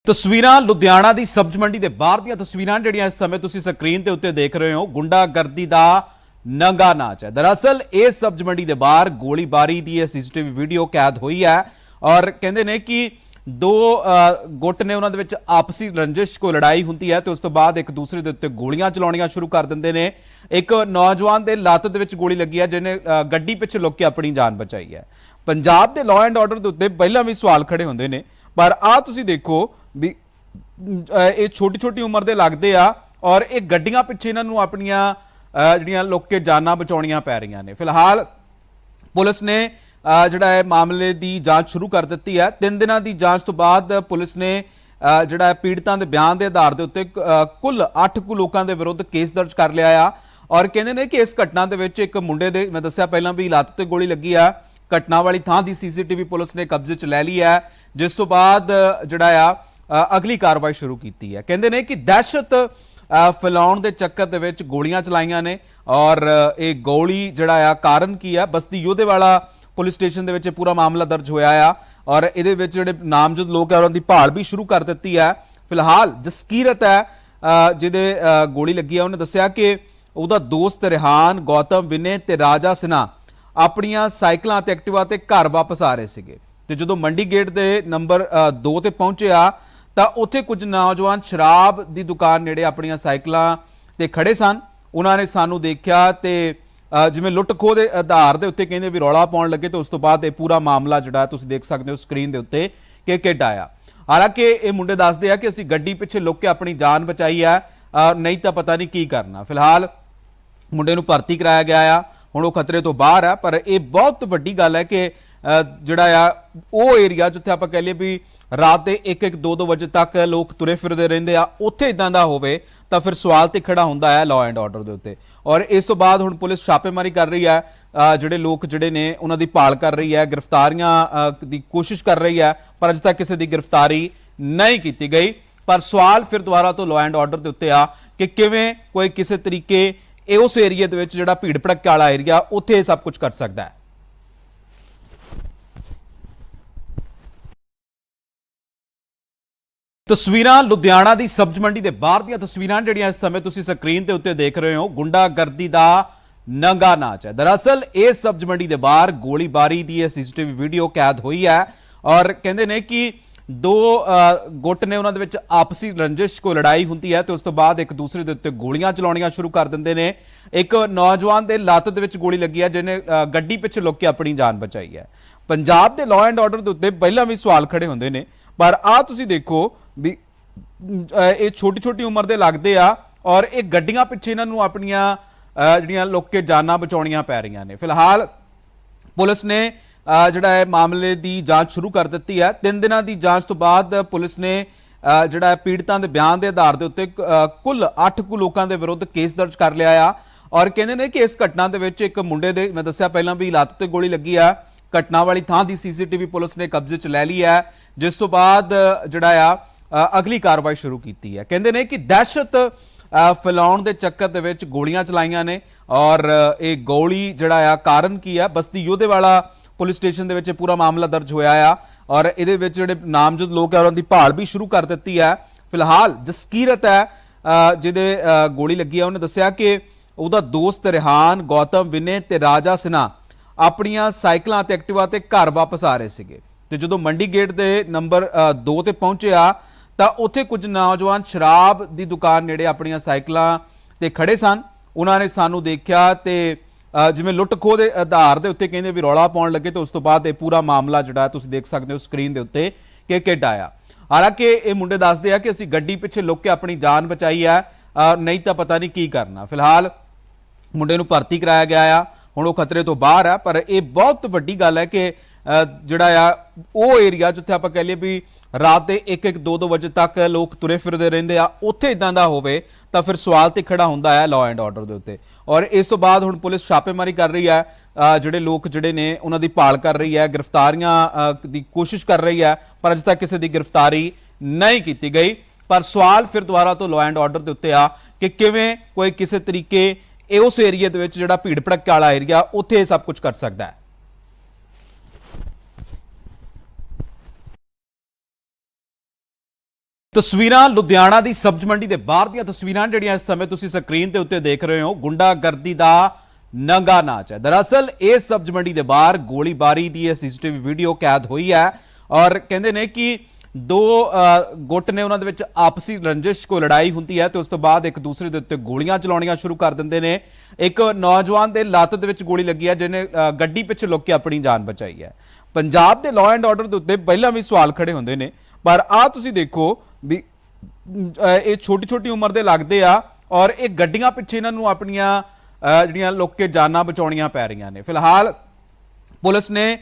ਤਸਵੀਰਾਂ ਲੁਧਿਆਣਾ ਦੀ ਸਬਜ਼ ਮੰਡੀ ਦੇ ਬਾਹਰ ਦੀਆਂ ਤਸਵੀਰਾਂ ਜਿਹੜੀਆਂ ਇਸ ਸਮੇਂ ਤੁਸੀਂ ਸਕਰੀਨ ਦੇ ਉੱਤੇ ਦੇਖ ਰਹੇ ਹੋ, ਗੁੰਡਾਗਰਦੀ ਦਾ ਨੰਗਾ ਨਾਚ ਹੈ। ਦਰਅਸਲ, ਇਹ ਸਬਜ਼ ਮੰਡੀ ਦੇ ਬਾਹਰ ਗੋਲੀਬਾਰੀ ਦੀ ਇਹ ਸੀਸੀਟੀਵੀ ਵੀਡੀਓ ਕੈਦ ਹੋਈ ਹੈ ਔਰ ਕਹਿੰਦੇ ਨੇ ਕਿ ਦੋ ਗੁੱਟ ਨੇ ਉਹਨਾਂ ਦੇ ਵਿੱਚ ਆਪਸੀ ਰੰਜਿਸ਼ ਕੋ ਲੜਾਈ ਹੁੰਦੀ ਹੈ ਤੇ ਉਸ ਤੋਂ ਬਾਅਦ ਇੱਕ ਦੂਸਰੇ ਦੇ ਉੱਤੇ ਗੋਲੀਆਂ ਚਲਾਉਣੀਆਂ ਸ਼ੁਰੂ ਕਰ ਦਿੰਦੇ ਨੇ। ਇੱਕ ਨੌਜਵਾਨ ਦੇ ਲੱਤ ਦੇ ਵਿੱਚ ਗੋਲੀ ਲੱਗੀ ਹੈ ਜਿਹਨੇ ਗੱਡੀ ਪਿੱਛੇ ਲੁੱਕ ਕੇ ਆਪਣੀ ਜਾਨ ਬਚਾਈ ਹੈ। ਪੰਜਾਬ ਦੇ ਲਾਅ ਐਂਡ ਆਰਡਰ ਦੇ ਉੱਤੇ ਪਹਿਲਾਂ ਵੀ ਸਵਾਲ ਖੜੇ ਹੁੰਦੇ ਨੇ, ਪਰ ਆ ਤੁਸੀਂ ਦੇਖੋ ਵੀ ਇਹ ਛੋਟੀ ਛੋਟੀ ਉਮਰ ਦੇ ਲੱਗਦੇ ਆ ਔਰ ਇਹ ਗੱਡੀਆਂ ਪਿੱਛੇ ਇਹਨਾਂ ਨੂੰ ਆਪਣੀਆਂ ਜਿਹੜੀਆਂ ਲੋਕ ਕੇ ਜਾਨਾਂ ਬਚਾਉਣੀਆਂ ਪੈ ਰਹੀਆਂ ਨੇ। ਫਿਲਹਾਲ ਪੁਲਿਸ ਨੇ ਜਿਹੜਾ ਹੈ ਮਾਮਲੇ ਦੀ ਜਾਂਚ ਸ਼ੁਰੂ ਕਰ ਦਿੱਤੀ ਹੈ। ਤਿੰਨ ਦਿਨਾਂ ਦੀ ਜਾਂਚ ਤੋਂ ਬਾਅਦ ਪੁਲਿਸ ਨੇ ਜਿਹੜਾ ਪੀੜਤਾਂ ਦੇ ਬਿਆਨ ਦੇ ਆਧਾਰ ਦੇ ਉੱਤੇ ਕੁੱਲ 8 ਕੁ ਲੋਕਾਂ ਦੇ ਵਿਰੁੱਧ ਕੇਸ ਦਰਜ ਕਰ ਲਿਆ ਆ। ਔਰ ਕਹਿੰਦੇ ਨੇ ਕਿ ਇਸ ਘਟਨਾ ਦੇ ਵਿੱਚ ਇੱਕ ਮੁੰਡੇ ਦੇ, ਮੈਂ ਦੱਸਿਆ ਪਹਿਲਾਂ ਵੀ ਲੱਤ ਤੇ ਗੋਲੀ ਲੱਗੀ ਆ। ਘਟਨਾ ਵਾਲੀ ਥਾਂ ਦੀ ਸੀਸੀਟੀਵੀ ਪੁਲਿਸ ਨੇ ਕਬਜ਼ੇ 'ਚ ਲੈ ਲਈ ਹੈ। ਜਿਸ ਤੋਂ ਬਾਅਦ, ਜਿਹੜਾ ਆ ਅਗਲੀ ਕਾਰਵਾਈ ਸ਼ੁਰੂ ਕੀਤੀ ਹੈ। ਕਹਿੰਦੇ ਨੇ ਕਿ ਦਹਿਸ਼ਤ ਫੈਲਾਉਣ ਦੇ ਚੱਕਰ ਦੇ ਵਿੱਚ ਗੋਲੀਆਂ ਚਲਾਈਆਂ ਨੇ ਔਰ ਇਹ ਗੋਲੀ ਜਿਹੜਾ ਆ ਕਾਰਨ ਕੀ ਆ? ਬਸਤੀ ਯੋਧੇਵਾਲਾ ਪੁਲਿਸ ਸਟੇਸ਼ਨ ਦੇ ਵਿੱਚ ਇਹ ਪੂਰਾ ਮਾਮਲਾ ਦਰਜ ਹੋਇਆ ਆ ਔਰ ਇਹਦੇ ਵਿੱਚ ਜਿਹੜੇ ਨਾਮਜ਼ਦ ਲੋਕ ਆ, ਉਹਨਾਂ ਦੀ ਭਾਲ ਵੀ ਸ਼ੁਰੂ ਕਰ ਦਿੱਤੀ ਹੈ। ਫਿਲਹਾਲ ਜਸਕੀਰਤ ਹੈ ਜਿਹਦੇ ਗੋਲੀ ਲੱਗੀ ਆ, ਉਹਨੇ ਦੱਸਿਆ ਕਿ ਉਹਦਾ ਦੋਸਤ ਰਿਹਾਨ, ਗੌਤਮ, ਵਿਨੇ ਤੇ ਰਾਜਾ ਸਿਨਾ ਆਪਣੀਆਂ ਸਾਈਕਲਾਂ ਤੇ ਐਕਟਿਵਾ ਤੇ ਘਰ ਵਾਪਸ ਆ ਰਹੇ ਸੀਗੇ। ਤੇ ਜਦੋਂ ਮੰਡੀ ਗੇਟ ਦੇ ਨੰਬਰ 2 ਤੇ ਪਹੁੰਚਿਆ ਤਾਂ ਉੱਥੇ ਕੁਝ ਨੌਜਵਾਨ ਸ਼ਰਾਬ ਦੀ ਦੁਕਾਨ ਨੇੜੇ ਆਪਣੀਆਂ ਸਾਈਕਲਾਂ ਤੇ ਖੜੇ ਸਨ। ਉਹਨਾਂ ਨੇ ਸਾਨੂੰ ਦੇਖਿਆ ਤੇ ਜਿਵੇਂ ਲੁੱਟ ਖੋਹ ਦੇ ਆਧਾਰ ਦੇ ਉੱਤੇ ਕਹਿੰਦੇ ਵੀ ਰੌਲਾ ਪਾਉਣ ਲੱਗੇ ਤੇ ਉਸ ਤੋਂ ਬਾਅਦ ਇਹ ਪੂਰਾ ਮਾਮਲਾ ਜਿਹੜਾ ਤੁਸੀਂ ਦੇਖ ਸਕਦੇ ਹੋ ਸਕਰੀਨ ਦੇ ਉੱਤੇ ਕਿ ਕਿੱਡ ਆਇਆ। ਹਾਲਾਂਕਿ ਇਹ ਮੁੰਡੇ ਦੱਸਦੇ ਆ ਕਿ ਅਸੀਂ ਗੱਡੀ ਪਿੱਛੇ ਲੁੱਕ ਕੇ ਆਪਣੀ ਜਾਨ ਬਚਾਈ ਆ ਨਹੀਂ ਤਾਂ ਪਤਾ ਨਹੀਂ ਕੀ ਕਰਨਾ। ਫਿਲਹਾਲ ਮੁੰਡੇ ਨੂੰ ਭਰਤੀ ਕਰਾਇਆ ਗਿਆ ਆ, ਹੁਣ ਉਹ ਖਤਰੇ ਤੋਂ ਬਾਹਰ ਆ, ਪਰ ਇਹ ਬਹੁਤ ਵੱਡੀ ਗੱਲ ਹੈ ਕਿ ਜਿਹੜਾ ਆ, ਉਹ ਏਰੀਆ ਜਿੱਥੇ ਆਪਾਂ ਕਹਿ ਲਈਏ ਵੀ ਰਾਤ ਦੇ 1-1 2-2 ਵਜੇ ਤੱਕ ਲੋਕ ਤੁਰੇ ਫਿਰਦੇ ਰਹਿੰਦੇ ਆ। ਉੱਥੇ ਇਦਾਂ ਦਾ ਹੋਵੇ ਤਾਂ ਫਿਰ ਸਵਾਲ ਤੇ ਖੜਾ ਹੁੰਦਾ ਹੈ ਲਾਅ ਐਂਡ ਆਰਡਰ ਦੇ ਉੱਤੇ। ਔਰ ਇਸ ਤੋਂ ਬਾਅਦ ਹੁਣ ਪੁਲਿਸ ਛਾਪੇਮਾਰੀ ਕਰ ਰਹੀ ਹੈ। ਜਿਹੜੇ ਲੋਕ ਜਿਹੜੇ ਨੇ, ਉਹਨਾਂ ਦੀ ਭਾਲ ਕਰ ਰਹੀ ਹੈ, ਗ੍ਰਿਫਤਾਰੀਆਂ ਦੀ ਕੋਸ਼ਿਸ਼ ਕਰ ਰਹੀ ਹੈ, ਪਰ ਅਜੇ ਤੱਕ ਕਿਸੇ ਦੀ ਗ੍ਰਿਫਤਾਰੀ ਨਹੀਂ ਕੀਤੀ ਗਈ। ਪਰ ਸਵਾਲ ਫਿਰ ਦੁਬਾਰਾ ਤੋਂ ਲਾਅ ਐਂਡ ਆਰਡਰ ਦੇ ਉੱਤੇ ਆ ਕਿ ਕਿਵੇਂ ਕੋਈ ਕਿਸੇ ਤਰੀਕੇ ਇਹ ਉਸ ਏਰੀਆ ਦੇ ਵਿੱਚ ਜਿਹੜਾ ਭੀੜ ਭੜੱਕੇ ਵਾਲਾ ਏਰੀਆ ਉੱਥੇ ਇਹ ਸਭ ਕੁਝ ਕਰ ਸਕਦਾ ਹੈ। ਤਸਵੀਰਾਂ ਲੁਧਿਆਣਾ ਦੀ ਸਬਜ਼ ਮੰਡੀ ਦੇ ਬਾਹਰ ਦੀਆਂ ਤਸਵੀਰਾਂ ਜਿਹੜੀਆਂ ਇਸ ਸਮੇਂ ਤੁਸੀਂ ਸਕਰੀਨ ਦੇ ਉੱਤੇ ਦੇਖ ਰਹੇ ਹੋ, ਗੁੰਡਾਗਰਦੀ ਦਾ ਨੰਗਾ ਨਾਚ ਹੈ। ਦਰਅਸਲ, ਇਹ ਸਬਜ਼ ਮੰਡੀ ਦੇ ਬਾਹਰ ਗੋਲੀਬਾਰੀ ਦੀ ਇਹ ਸੀਸੀਟੀਵੀ ਵੀਡੀਓ ਕੈਦ ਹੋਈ ਹੈ ਔਰ ਕਹਿੰਦੇ ਨੇ ਕਿ ਦੋ ਗੁੱਟ ਨੇ ਉਹਨਾਂ ਦੇ ਵਿੱਚ ਆਪਸੀ ਰੰਜਿਸ਼, ਕੋਈ ਲੜਾਈ ਹੁੰਦੀ ਹੈ ਤੇ ਉਸ ਤੋਂ ਬਾਅਦ ਇੱਕ ਦੂਸਰੇ ਦੇ ਉੱਤੇ ਗੋਲੀਆਂ ਚਲਾਉਣੀਆਂ ਸ਼ੁਰੂ ਕਰ ਦਿੰਦੇ ਨੇ। ਇੱਕ ਨੌਜਵਾਨ ਦੇ ਲੱਤ ਦੇ ਵਿੱਚ ਗੋਲੀ ਲੱਗੀ ਹੈ, ਜਿਹਨੇ ਗੱਡੀ ਪਿੱਛੇ ਲੁੱਕ ਕੇ ਆਪਣੀ ਜਾਨ ਬਚਾਈ ਹੈ। ਪੰਜਾਬ ਦੇ ਲਾਅ ਐਂਡ ਆਰਡਰ ਦੇ ਉੱਤੇ ਪਹਿਲਾਂ ਵੀ ਸਵਾਲ ਖੜੇ ਹੁੰਦੇ ਨੇ, ਪਰ ਆ ਤੁਸੀਂ ਦੇਖੋ ਵੀ ਇਹ ਛੋਟੀ ਛੋਟੀ ਉਮਰ ਦੇ ਲੱਗਦੇ ਆ ਔਰ ਇਹ ਗੱਡੀਆਂ ਪਿੱਛੇ ਇਹਨਾਂ ਨੂੰ ਆਪਣੀਆਂ ਜਿਹੜੀਆਂ ਲੋਕ ਕੇ ਜਾਨਾਂ ਬਚਾਉਣੀਆਂ ਪੈ ਰਹੀਆਂ ਨੇ। ਫਿਲਹਾਲ ਪੁਲਿਸ ਨੇ ਜਿਹੜਾ ਹੈ ਮਾਮਲੇ ਦੀ ਜਾਂਚ ਸ਼ੁਰੂ ਕਰ ਦਿੱਤੀ ਹੈ। ਤਿੰਨ ਦਿਨਾਂ ਦੀ ਜਾਂਚ ਤੋਂ ਬਾਅਦ ਪੁਲਿਸ ਨੇ ਜਿਹੜਾ ਹੈ ਪੀੜਤਾਂ ਦੇ ਬਿਆਨ ਦੇ ਆਧਾਰ ਦੇ ਉੱਤੇ ਕੁੱਲ 8 ਕੁ ਲੋਕਾਂ ਦੇ ਵਿਰੁੱਧ ਕੇਸ ਦਰਜ ਕਰ ਲਿਆ ਆ। ਔਰ ਕਹਿੰਦੇ ਨੇ ਕਿ ਇਸ ਘਟਨਾ ਦੇ ਵਿੱਚ ਇੱਕ ਮੁੰਡੇ ਦੇ, ਮੈਂ ਦੱਸਿਆ ਪਹਿਲਾਂ ਵੀ ਲੱਤ ਤੇ ਗੋਲੀ ਲੱਗੀ ਆ। ਘਟਨਾ ਵਾਲੀ ਥਾਂ ਦੀ ਸੀਸੀਟੀਵੀ ਪੁਲਿਸ ਨੇ ਕਬਜ਼ੇ 'ਚ ਲੈ ਲਈ ਹੈ। ਜਿਸ ਤੋਂ ਬਾਅਦ ਜਿਹੜਾ ਆ ਅਗਲੀ ਕਾਰਵਾਈ ਸ਼ੁਰੂ ਕੀਤੀ ਹੈ। ਕਹਿੰਦੇ ਨੇ ਕਿ ਦਹਿਸ਼ਤ ਫੈਲਾਉਣ ਦੇ ਚੱਕਰ ਦੇ ਵਿੱਚ ਗੋਲੀਆਂ ਚਲਾਈਆਂ ਨੇ ਔਰ ਇਹ ਗੋਲੀ ਜਿਹੜਾ ਆ, ਕਾਰਨ ਕੀ ਆ? ਬਸਤੀ ਯੋਧੇਵਾਲਾ ਪੁਲਿਸ ਸਟੇਸ਼ਨ ਦੇ ਵਿੱਚ ਇਹ ਪੂਰਾ ਮਾਮਲਾ ਦਰਜ ਹੋਇਆ ਆ ਔਰ ਇਹਦੇ ਵਿੱਚ ਜਿਹੜੇ ਨਾਮਜ਼ਦ ਲੋਕ ਆ, ਉਹਨਾਂ ਦੀ ਭਾਲ ਵੀ ਸ਼ੁਰੂ ਕਰ ਦਿੱਤੀ ਹੈ। ਫਿਲਹਾਲ ਜਸਕੀਰਤ ਹੈ ਜਿਹਦੇ ਗੋਲੀ ਲੱਗੀ ਆ, ਉਹਨੇ ਦੱਸਿਆ ਕਿ ਉਹਦਾ ਦੋਸਤ ਰਿਹਾਨ, ਗੌਤਮ, ਵਿਨੇ ਤੇ ਰਾਜਾ ਸਿਨਾ ਆਪਣੀਆਂ ਸਾਈਕਲਾਂ ਤੇ ਐਕਟਿਵਾ ਤੇ ਘਰ ਵਾਪਸ ਆ ਰਹੇ ਸੀਗੇ। ਤੇ ਜਦੋਂ ਮੰਡੀ ਗੇਟ ਦੇ ਨੰਬਰ 2 ਤੇ ਪਹੁੰਚਿਆ ਤਾਂ ਉੱਥੇ ਕੁਝ ਨੌਜਵਾਨ ਸ਼ਰਾਬ ਦੀ ਦੁਕਾਨ ਨੇੜੇ ਆਪਣੀਆਂ ਸਾਈਕਲਾਂ ਤੇ ਖੜੇ ਸਨ। ਉਹਨਾਂ ਨੇ ਸਾਨੂੰ ਦੇਖਿਆ ਤੇ ਜਿਵੇਂ ਲੁੱਟ ਖੋਹ ਦੇ ਆਧਾਰ ਦੇ ਉੱਤੇ ਕਹਿੰਦੇ ਵੀ ਰੌਲਾ ਪਾਉਣ ਲੱਗੇ ਤੇ ਉਸ ਤੋਂ ਬਾਅਦ ਇਹ ਪੂਰਾ ਮਾਮਲਾ ਜਿਹੜਾ ਤੁਸੀਂ ਦੇਖ ਸਕਦੇ ਹੋ ਸਕਰੀਨ ਦੇ ਉੱਤੇ ਕਿ ਕਿੱਟ ਆਇਆ। ਹਾਲਾਂਕਿ ਇਹ ਮੁੰਡੇ ਦੱਸਦੇ ਆ ਕਿ ਅਸੀਂ ਗੱਡੀ ਪਿੱਛੇ ਲੁੱਕ ਕੇ ਆਪਣੀ ਜਾਨ ਬਚਾਈ ਹੈ। ਨਹੀਂ ਤਾਂ ਪਤਾ ਨਹੀਂ ਕੀ ਕਰਨਾ। ਫਿਲਹਾਲ ਮੁੰਡੇ ਨੂੰ ਭਰਤੀ ਕਰਾਇਆ ਗਿਆ ਆ। ਹੁਣ ਉਹ ਖਤਰੇ ਤੋਂ ਬਾਹਰ ਆ, ਪਰ ਇਹ ਬਹੁਤ ਵੱਡੀ ਗੱਲ ਹੈ ਕਿ ਜਿਹੜਾ ਆ, ਉਹ ਏਰੀਆ ਜਿੱਥੇ ਆਪਾਂ ਕਹਿ ਲਈਏ ਵੀ ਰਾਤ ਦੇ 1-1 2-2 ਵਜੇ ਤੱਕ ਲੋਕ ਤੁਰੇ ਫਿਰਦੇ ਰਹਿੰਦੇ ਆ। ਉੱਥੇ ਇਦਾਂ ਦਾ ਹੋਵੇ ਤਾਂ ਫਿਰ ਸਵਾਲ ਤੇ ਖੜਾ ਹੁੰਦਾ ਹੈ ਲਾਅ ਐਂਡ ਆਰਡਰ ਦੇ ਉੱਤੇ। ਔਰ ਇਸ ਤੋਂ ਬਾਅਦ ਹੁਣ ਪੁਲਿਸ ਛਾਪੇਮਾਰੀ ਕਰ ਰਹੀ ਹੈ। ਜਿਹੜੇ ਲੋਕ ਜਿਹੜੇ ਨੇ, ਉਹਨਾਂ ਦੀ ਭਾਲ ਕਰ ਰਹੀ ਹੈ, ਗ੍ਰਿਫਤਾਰੀਆਂ ਦੀ ਕੋਸ਼ਿਸ਼ ਕਰ ਰਹੀ ਹੈ, ਪਰ ਅਜੇ ਤੱਕ ਕਿਸੇ ਦੀ ਗ੍ਰਿਫਤਾਰੀ ਨਹੀਂ ਕੀਤੀ ਗਈ। ਪਰ ਸਵਾਲ ਫਿਰ ਦੁਬਾਰਾ ਤੋਂ ਲਾਅ ਐਂਡ ਆਰਡਰ ਦੇ ਉੱਤੇ ਆ ਕਿ ਕਿਵੇਂ ਕੋਈ ਕਿਸੇ ਤਰੀਕੇ ਇਹ ਉਸ ਏਰੀਆ ਦੇ ਵਿੱਚ ਜਿਹੜਾ ਭੀੜ ਭੜੱਕੇ ਵਾਲਾ ਏਰੀਆ ਉੱਥੇ ਇਹ ਸਭ ਕੁਝ ਕਰ ਸਕਦਾ ਹੈ। ਤਸਵੀਰਾਂ ਲੁਧਿਆਣਾ ਦੀ ਸਬਜ਼ ਮੰਡੀ ਦੇ ਬਾਹਰ ਦੀਆਂ ਤਸਵੀਰਾਂ ਜਿਹੜੀਆਂ ਇਸ ਸਮੇਂ ਤੁਸੀਂ ਸਕਰੀਨ ਦੇ ਉੱਤੇ ਦੇਖ ਰਹੇ ਹੋ, ਗੁੰਡਾਗਰਦੀ ਦਾ ਨੰਗਾ ਨਾਚ ਹੈ। ਦਰਅਸਲ, ਇਹ ਸਬਜ਼ ਮੰਡੀ ਦੇ ਬਾਹਰ ਗੋਲੀਬਾਰੀ ਦੀ ਇਹ ਸੀਸੀਟੀਵੀ ਵੀਡੀਓ ਕੈਦ ਹੋਈ ਹੈ ਔਰ ਕਹਿੰਦੇ ਨੇ ਕਿ ਦੋ ਗੁੱਟ ਨੇ ਉਹਨਾਂ ਦੇ ਵਿੱਚ ਆਪਸੀ ਰੰਜਿਸ਼, ਕੋਈ ਲੜਾਈ ਹੁੰਦੀ ਹੈ ਤੇ ਉਸ ਤੋਂ ਬਾਅਦ ਇੱਕ ਦੂਸਰੇ ਦੇ ਉੱਤੇ ਗੋਲੀਆਂ ਚਲਾਉਣੀਆਂ ਸ਼ੁਰੂ ਕਰ ਦਿੰਦੇ ਨੇ। ਇੱਕ ਨੌਜਵਾਨ ਦੇ ਲੱਤ ਦੇ ਵਿੱਚ ਗੋਲੀ ਲੱਗੀ ਹੈ ਜਿਹਨੇ ਗੱਡੀ ਪਿੱਛੇ ਲੁੱਕ ਕੇ ਆਪਣੀ ਜਾਨ ਬਚਾਈ ਹੈ। ਪੰਜਾਬ ਦੇ ਲਾਅ ਐਂਡ ਆਰਡਰ ਦੇ ਉੱਤੇ ਪਹਿਲਾਂ ਵੀ ਸਵਾਲ ਖੜੇ ਹੁੰਦੇ ਨੇ, ਪਰ ਆ ਤੁਸੀਂ ਦੇਖੋ ਵੀ ਇਹ ਛੋਟੀ ਛੋਟੀ ਉਮਰ ਦੇ ਲੱਗਦੇ ਆ ਔਰ ਇਹ ਗੱਡੀਆਂ ਪਿੱਛੇ ਇਹਨਾਂ ਨੂੰ ਆਪਣੀਆਂ ਜਿਹੜੀਆਂ ਲੋਕ ਕੇ ਜਾਨਾਂ ਬਚਾਉਣੀਆਂ ਪੈ ਰਹੀਆਂ ਨੇ। ਫਿਲਹਾਲ ਪੁਲਿਸ ਨੇ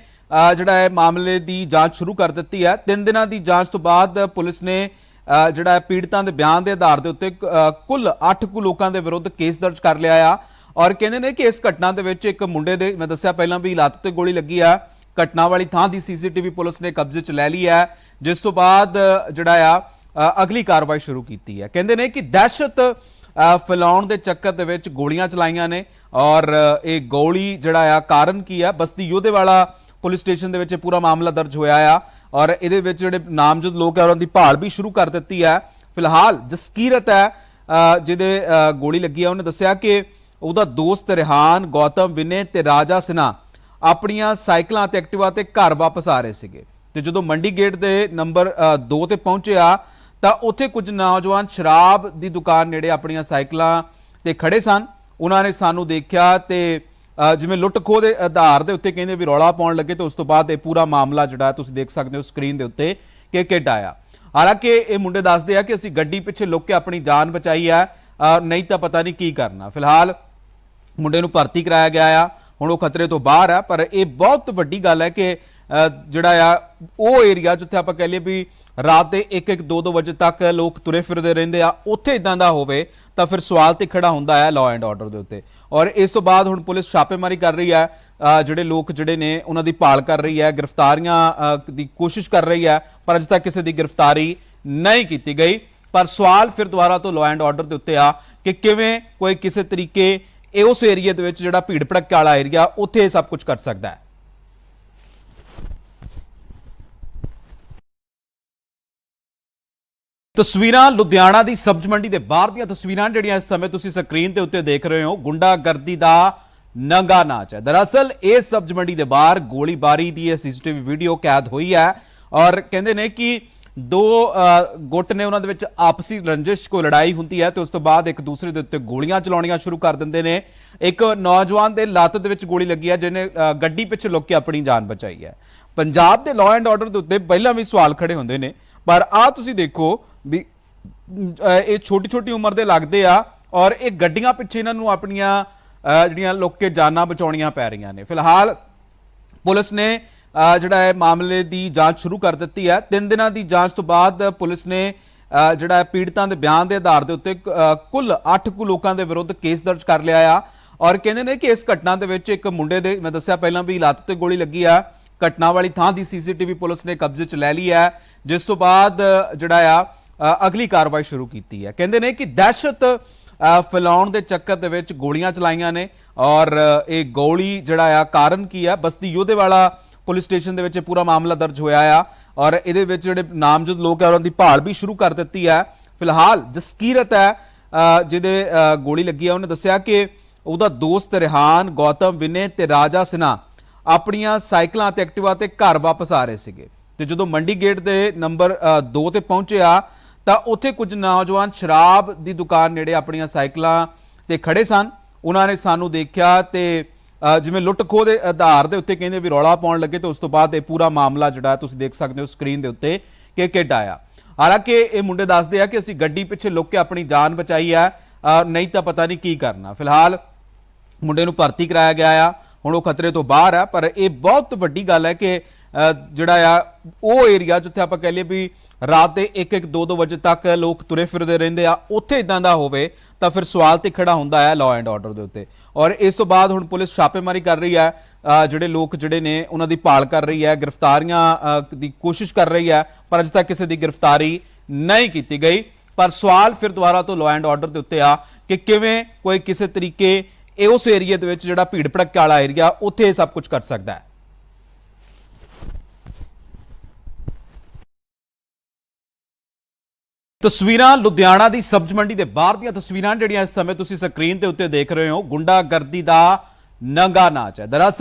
ਜਿਹੜਾ ਹੈ ਮਾਮਲੇ ਦੀ ਜਾਂਚ ਸ਼ੁਰੂ ਕਰ ਦਿੱਤੀ ਹੈ। ਤਿੰਨ ਦਿਨਾਂ ਦੀ ਜਾਂਚ ਤੋਂ ਬਾਅਦ ਪੁਲਿਸ ਨੇ ਜਿਹੜਾ ਪੀੜਤਾਂ ਦੇ ਬਿਆਨ ਦੇ ਆਧਾਰ ਦੇ ਉੱਤੇ ਕੁੱਲ 8 ਕੁ ਲੋਕਾਂ ਦੇ ਵਿਰੁੱਧ ਕੇਸ ਦਰਜ ਕਰ ਲਿਆ ਆ। ਔਰ ਕਹਿੰਦੇ ਨੇ ਕਿ ਇਸ ਘਟਨਾ ਦੇ ਵਿੱਚ ਇੱਕ ਮੁੰਡੇ ਦੇ, ਮੈਂ ਦੱਸਿਆ ਪਹਿਲਾਂ ਵੀ ਲੱਤ ਤੇ ਗੋਲੀ ਲੱਗੀ ਆ। ਘਟਨਾ ਵਾਲੀ ਥਾਂ ਦੀ ਸੀਸੀਟੀਵੀ ਪੁਲਿਸ ਨੇ ਕਬਜ਼ੇ 'ਚ ਲੈ ਲਈ ਹੈ। ਜਿਸ ਤੋਂ ਬਾਅਦ, ਜਿਹੜਾ ਆ ਅਗਲੀ ਕਾਰਵਾਈ ਸ਼ੁਰੂ ਕੀਤੀ ਹੈ। ਕਹਿੰਦੇ ਨੇ ਕਿ ਦਹਿਸ਼ਤ ਫੈਲਾਉਣ ਦੇ ਚੱਕਰ ਦੇ ਵਿੱਚ ਗੋਲੀਆਂ ਚਲਾਈਆਂ ਨੇ ਔਰ ਇਹ ਗੋਲੀ ਜਿਹੜਾ ਆ, ਕਾਰਨ ਕੀ ਆ? ਬਸਤੀ ਯੋਧੇਵਾਲਾ ਪੁਲਿਸ ਸਟੇਸ਼ਨ ਦੇ ਵਿੱਚ ਇਹ ਪੂਰਾ ਮਾਮਲਾ ਦਰਜ ਹੋਇਆ ਆ ਔਰ ਇਹਦੇ ਵਿੱਚ ਜਿਹੜੇ ਨਾਮਜ਼ਦ ਲੋਕ ਆ, ਉਹਨਾਂ ਦੀ ਭਾਲ ਵੀ ਸ਼ੁਰੂ ਕਰ ਦਿੱਤੀ ਹੈ। ਫਿਲਹਾਲ ਜਸਕੀਰਤ ਹੈ ਜਿਹਦੇ ਗੋਲੀ ਲੱਗੀ ਆ, ਉਹਨੇ ਦੱਸਿਆ ਕਿ ਉਹਦਾ ਦੋਸਤ ਰਿਹਾਨ, ਗੌਤਮ, ਵਿਨੇ ਤੇ ਰਾਜਾ ਸਿਨਾ ਆਪਣੀਆਂ ਸਾਈਕਲਾਂ ਤੇ ਐਕਟਿਵਾ ਤੇ ਘਰ ਵਾਪਸ ਆ ਰਹੇ ਸੀਗੇ। ਤੇ ਜਦੋਂ ਮੰਡੀ ਗੇਟ ਦੇ ਨੰਬਰ 2 ਤੇ ਪਹੁੰਚਿਆ ਤਾਂ ਉੱਥੇ ਕੁਝ ਨੌਜਵਾਨ ਸ਼ਰਾਬ ਦੀ ਦੁਕਾਨ ਨੇੜੇ ਆਪਣੀਆਂ ਸਾਈਕਲਾਂ ਤੇ ਖੜੇ ਸਨ। ਉਹਨਾਂ ਨੇ ਸਾਨੂੰ ਦੇਖਿਆ ਤੇ ਜਿਵੇਂ ਲੁੱਟ ਖੋਹ ਦੇ ਆਧਾਰ ਦੇ ਉੱਤੇ ਕਹਿੰਦੇ ਵੀ ਰੌਲਾ ਪਾਉਣ ਲੱਗੇ ਤੇ ਉਸ ਤੋਂ ਬਾਅਦ ਇਹ ਪੂਰਾ ਮਾਮਲਾ ਜਿਹੜਾ ਤੁਸੀਂ ਦੇਖ ਸਕਦੇ ਹੋ ਸਕਰੀਨ ਦੇ ਉੱਤੇ ਕਿ ਕਿੱਡ ਆਇਆ। ਹਾਲਾਂਕਿ ਇਹ ਮੁੰਡੇ ਦੱਸਦੇ ਆ ਕਿ ਅਸੀਂ ਗੱਡੀ ਪਿੱਛੇ ਲੁੱਕ ਕੇ ਆਪਣੀ ਜਾਨ ਬਚਾਈ ਹੈ ਨਹੀਂ ਤਾਂ ਪਤਾ ਨਹੀਂ ਕੀ ਕਰਨਾ। ਫਿਲਹਾਲ ਮੁੰਡੇ ਨੂੰ ਭਰਤੀ ਕਰਾਇਆ ਗਿਆ ਆ, ਹੁਣ ਉਹ ਖਤਰੇ ਤੋਂ ਬਾਹਰ ਆ, ਪਰ ਇਹ ਬਹੁਤ ਵੱਡੀ ਗੱਲ ਹੈ ਕਿ ਜਿਹੜਾ ਆ, ਉਹ ਏਰੀਆ ਜਿੱਥੇ ਆਪਾਂ ਕਹਿ ਲਈਏ ਵੀ ਰਾਤ ਦੇ 1-1 2-2 ਵਜੇ ਤੱਕ ਲੋਕ ਤੁਰੇ ਫਿਰਦੇ ਰਹਿੰਦੇ ਆ, ਉੱਥੇ ਇਦਾਂ ਦਾ ਹੋਵੇ, ਤਾਂ ਫਿਰ ਸਵਾਲ ਤੇ ਖੜਾ ਹੁੰਦਾ ਹੈ ਲਾਅ ਐਂਡ ਆਰਡਰ ਦੇ ਉੱਤੇ। ਔਰ ਇਸ ਤੋਂ ਬਾਅਦ ਹੁਣ ਪੁਲਿਸ ਛਾਪੇਮਾਰੀ ਕਰ ਰਹੀ ਹੈ ਜਿਹੜੇ ਲੋਕ ਜਿਹੜੇ ਨੇ, ਉਹਨਾਂ ਦੀ ਭਾਲ ਕਰ ਰਹੀ ਹੈ ਗ੍ਰਿਫਤਾਰੀਆਂ ਦੀ ਕੋਸ਼ਿਸ਼ ਕਰ ਰਹੀ ਹੈ ਪਰ ਅਜੇ ਤੱਕ ਕਿਸੇ ਦੀ ਗ੍ਰਿਫਤਾਰੀ ਨਹੀਂ ਕੀਤੀ ਗਈ। ਪਰ ਸਵਾਲ ਫਿਰ ਦੁਬਾਰਾ ਤੋਂ ਲਾਅ ਐਂਡ ਆਰਡਰ ਦੇ ਉੱਤੇ ਆ ਕਿ ਕਿਵੇਂ ਕੋਈ ਕਿਸੇ ਤਰੀਕੇ ਉਸ ਏਰੀਆ ਦੇ ਵਿੱਚ ਜਿਹੜਾ ਭੀੜ ਭੜੱਕੇ ਵਾਲਾ ਏਰੀਆ ਉੱਥੇ ਇਹ ਸਭ ਕੁਝ ਕਰ ਸਕਦਾ ਹੈ। ਤਸਵੀਰਾਂ ਲੁਧਿਆਣਾ ਦੀ ਸਬਜ਼ ਮੰਡੀ ਦੇ ਬਾਹਰ ਦੀਆਂ ਤਸਵੀਰਾਂ ਜਿਹੜੀਆਂ ਇਸ ਸਮੇਂ ਤੁਸੀਂ ਸਕਰੀਨ ਦੇ ਉੱਤੇ ਦੇਖ ਰਹੇ ਹੋ, ਗੁੰਡਾਗਰਦੀ ਦਾ ਨੰਗਾ ਨਾਚ ਹੈ। ਦਰਅਸਲ, ਇਹ ਸਬਜ਼ ਮੰਡੀ ਦੇ ਬਾਹਰ ਗੋਲੀਬਾਰੀ ਦੀ ਇਹ ਸੀਸੀਟੀਵੀ ਵੀਡੀਓ ਕੈਦ ਹੋਈ ਹੈ ਔਰ ਕਹਿੰਦੇ ਨੇ ਕਿ ਦੋ ਗੁੱਟ ਨੇ ਉਹਨਾਂ ਦੇ ਵਿੱਚ ਆਪਸੀ ਰੰਜਿਸ਼, ਕੋਈ ਲੜਾਈ ਹੁੰਦੀ ਹੈ ਤੇ ਉਸ ਤੋਂ ਬਾਅਦ ਇੱਕ ਦੂਸਰੇ ਦੇ ਉੱਤੇ ਗੋਲੀਆਂ ਚਲਾਉਣੀਆਂ ਸ਼ੁਰੂ ਕਰ ਦਿੰਦੇ ਨੇ। ਇੱਕ ਨੌਜਵਾਨ ਦੇ ਲੱਤ ਦੇ ਵਿੱਚ ਗੋਲੀ ਲੱਗੀ ਹੈ, ਜਿਹਨੇ ਗੱਡੀ ਪਿੱਛੇ ਲੁੱਕ ਕੇ ਆਪਣੀ ਜਾਨ ਬਚਾਈ ਹੈ। ਪੰਜਾਬ ਦੇ ਲਾਅ ਐਂਡ ਆਰਡਰ ਦੇ ਉੱਤੇ ਪਹਿਲਾਂ ਵੀ ਸਵਾਲ ਖੜੇ ਹੁੰਦੇ ਨੇ ਪਰ ਆ ਤੁਸੀਂ ਦੇਖੋ ਵੀ ਇਹ ਛੋਟੀ ਛੋਟੀ ਉਮਰ ਦੇ ਲੱਗਦੇ ਆ ਔਰ ਇਹ ਗੱਡੀਆਂ ਪਿੱਛੇ ਇਹਨਾਂ ਨੂੰ ਆਪਣੀਆਂ ਜਿਹੜੀਆਂ ਲੋਕ ਕੇ ਜਾਨਾਂ ਬਚਾਉਣੀਆਂ ਪੈ ਰਹੀਆਂ ਨੇ। ਫਿਲਹਾਲ ਪੁਲਿਸ ਨੇ ਜਿਹੜਾ ਹੈ ਮਾਮਲੇ ਦੀ ਜਾਂਚ ਸ਼ੁਰੂ ਕਰ ਦਿੱਤੀ ਹੈ। ਤਿੰਨ ਦਿਨਾਂ ਦੀ ਜਾਂਚ ਤੋਂ ਬਾਅਦ ਪੁਲਿਸ ਨੇ ਜਿਹੜਾ ਹੈ ਪੀੜਤਾਂ ਦੇ ਬਿਆਨ ਦੇ ਆਧਾਰ ਦੇ ਉੱਤੇ ਕੁੱਲ 8 ਕੁ ਲੋਕਾਂ ਦੇ ਵਿਰੁੱਧ ਕੇਸ ਦਰਜ ਕਰ ਲਿਆ ਆ। ਔਰ ਕਹਿੰਦੇ ਨੇ ਕਿ ਇਸ ਘਟਨਾ ਦੇ ਵਿੱਚ ਇੱਕ ਮੁੰਡੇ ਦੇ, ਮੈਂ ਦੱਸਿਆ ਪਹਿਲਾਂ ਵੀ ਲੱਤ ਤੇ ਗੋਲੀ ਲੱਗੀ ਆ। ਘਟਨਾ ਵਾਲੀ ਥਾਂ ਦੀ ਸੀਸੀਟੀਵੀ ਪੁਲਿਸ ਨੇ ਕਬਜ਼ੇ 'ਚ ਲੈ ਲਈ ਹੈ ਜਿਸ ਤੋਂ ਬਾਅਦ ਜਿਹੜਾ ਆ ਅਗਲੀ ਕਾਰਵਾਈ ਸ਼ੁਰੂ ਕੀਤੀ ਹੈ। ਕਹਿੰਦੇ ਨੇ ਕਿ ਦਹਿਸ਼ਤ ਫੈਲਾਉਣ ਦੇ ਚੱਕਰ ਦੇ ਵਿੱਚ ਗੋਲੀਆਂ ਚਲਾਈਆਂ ਨੇ ਔਰ ਇਹ ਗੋਲੀ ਜਿਹੜਾ ਆ, ਕਾਰਨ ਕੀ ਆ? ਬਸਤੀ ਯੋਧੇਵਾਲਾ ਪੁਲਿਸ ਸਟੇਸ਼ਨ ਦੇ ਵਿੱਚ ਇਹ ਪੂਰਾ ਮਾਮਲਾ ਦਰਜ ਹੋਇਆ ਆ ਔਰ ਇਹਦੇ ਵਿੱਚ ਜਿਹੜੇ ਨਾਮਜ਼ਦ ਲੋਕ ਆ, ਉਹਨਾਂ ਦੀ ਭਾਲ ਵੀ ਸ਼ੁਰੂ ਕਰ ਦਿੱਤੀ ਹੈ। ਫਿਲਹਾਲ ਜਸਕੀਰਤ ਹੈ ਜਿਹਦੇ ਗੋਲੀ ਲੱਗੀ ਆ, ਉਹਨੇ ਦੱਸਿਆ ਕਿ ਉਹਦਾ ਦੋਸਤ ਰਿਹਾਨ, ਗੌਤਮ, ਵਿਨੇ ਤੇ ਰਾਜਾ ਸਿਨਾ ਆਪਣੀਆਂ ਸਾਈਕਲਾਂ ਤੇ ਐਕਟਿਵਾ ਤੇ ਘਰ ਵਾਪਸ ਆ ਰਹੇ ਸੀਗੇ। ਤੇ ਜਦੋਂ ਮੰਡੀ ਗੇਟ ਦੇ ਨੰਬਰ 2 ਤੇ ਪਹੁੰਚਿਆ, ਤਾਂ ਉੱਥੇ ਕੁਝ ਨੌਜਵਾਨ ਸ਼ਰਾਬ ਦੀ ਦੁਕਾਨ ਨੇੜੇ ਆਪਣੀਆਂ ਸਾਈਕਲਾਂ ਤੇ ਖੜੇ ਸਨ। ਉਹਨਾਂ ਨੇ ਸਾਨੂੰ ਦੇਖਿਆ ਤੇ ਜਿਵੇਂ ਲੁੱਟ ਖੋਹ ਦੇ ਆਧਾਰ ਦੇ ਉੱਤੇ ਕਹਿੰਦੇ ਵੀ ਰੌਲਾ ਪਾਉਣ ਲੱਗੇ, ਤੇ ਉਸ ਤੋਂ ਬਾਅਦ ਇਹ ਪੂਰਾ ਮਾਮਲਾ ਜਿਹੜਾ ਤੁਸੀਂ ਦੇਖ ਸਕਦੇ ਹੋ ਸਕਰੀਨ ਦੇ ਉੱਤੇ ਕਿ ਕਿੱਟ ਆਇਆ। ਹਾਲਾਂਕਿ ਇਹ ਮੁੰਡੇ ਦੱਸਦੇ ਆ ਕਿ ਅਸੀਂ ਗੱਡੀ ਪਿੱਛੇ ਲੁੱਕ ਕੇ ਆਪਣੀ ਜਾਨ ਬਚਾਈ ਆ ਨਹੀਂ ਤਾਂ ਪਤਾ ਨਹੀਂ ਕੀ ਕਰਨਾ। ਫਿਲਹਾਲ ਮੁੰਡੇ ਨੂੰ ਭਰਤੀ ਕਰਾਇਆ ਗਿਆ ਆ। ਹੁਣ ਉਹ ਖਤਰੇ ਤੋਂ ਬਾਹਰ ਆ, ਪਰ ਇਹ ਬਹੁਤ ਵੱਡੀ ਗੱਲ ਹੈ ਕਿ ਜਿਹੜਾ ਆ, ਉਹ ਏਰੀਆ ਜਿੱਥੇ ਆਪਾਂ ਕਹਿ ਲਈਏ ਵੀ ਰਾਤ ਦੇ 1-1 2-2 ਵਜੇ ਤੱਕ ਲੋਕ ਤੁਰੇ ਫਿਰਦੇ ਰਹਿੰਦੇ ਆ, ਉੱਥੇ ਇਦਾਂ ਦਾ ਹੋਵੇ, ਤਾਂ ਫਿਰ ਸਵਾਲ ਤੇ ਖੜਾ ਹੁੰਦਾ ਹੈ ਲਾਅ ਐਂਡ ਆਰਡਰ ਦੇ ਉੱਤੇ। ਔਰ ਇਸ ਤੋਂ ਬਾਅਦ ਹੁਣ ਪੁਲਿਸ ਛਾਪੇਮਾਰੀ ਕਰ ਰਹੀ ਹੈ ਜਿਹੜੇ ਲੋਕ ਜਿਹੜੇ ਨੇ, ਉਹਨਾਂ ਦੀ ਭਾਲ ਕਰ ਰਹੀ ਹੈ ਗ੍ਰਿਫਤਾਰੀਆਂ ਦੀ ਕੋਸ਼ਿਸ਼ ਕਰ ਰਹੀ ਹੈ ਪਰ ਅਜੇ ਤੱਕ ਕਿਸੇ ਦੀ ਗ੍ਰਿਫਤਾਰੀ ਨਹੀਂ ਕੀਤੀ ਗਈ। ਪਰ ਸਵਾਲ ਫਿਰ ਦੁਬਾਰਾ ਤੋਂ ਲਾਅ ਐਂਡ ਆਰਡਰ ਦੇ ਉੱਤੇ ਆ ਕਿ ਕਿਵੇਂ ਕੋਈ ਕਿਸੇ ਤਰੀਕੇ ਇਹ ਉਸ ਏਰੀਆ ਦੇ ਵਿੱਚ ਜਿਹੜਾ ਭੀੜ ਭੜੱਕੇ ਵਾਲਾ ਏਰੀਆ ਉੱਥੇ ਇਹ ਸਭ ਕੁਝ ਕਰ ਸਕਦਾ ਹੈ। ਤਸਵੀਰਾਂ ਲੁਧਿਆਣਾ ਦੀ ਸਬਜ਼ ਮੰਡੀ ਦੇ ਬਾਹਰ ਦੀਆਂ ਤਸਵੀਰਾਂ ਜਿਹੜੀਆਂ ਇਸ ਸਮੇਂ ਤੁਸੀਂ ਸਕਰੀਨ ਦੇ ਉੱਤੇ ਦੇਖ ਰਹੇ ਹੋ, ਗੁੰਡਾਗਰਦੀ ਦਾ ਨੰਗਾ ਨਾਚ ਹੈ। ਦਰਅਸਲ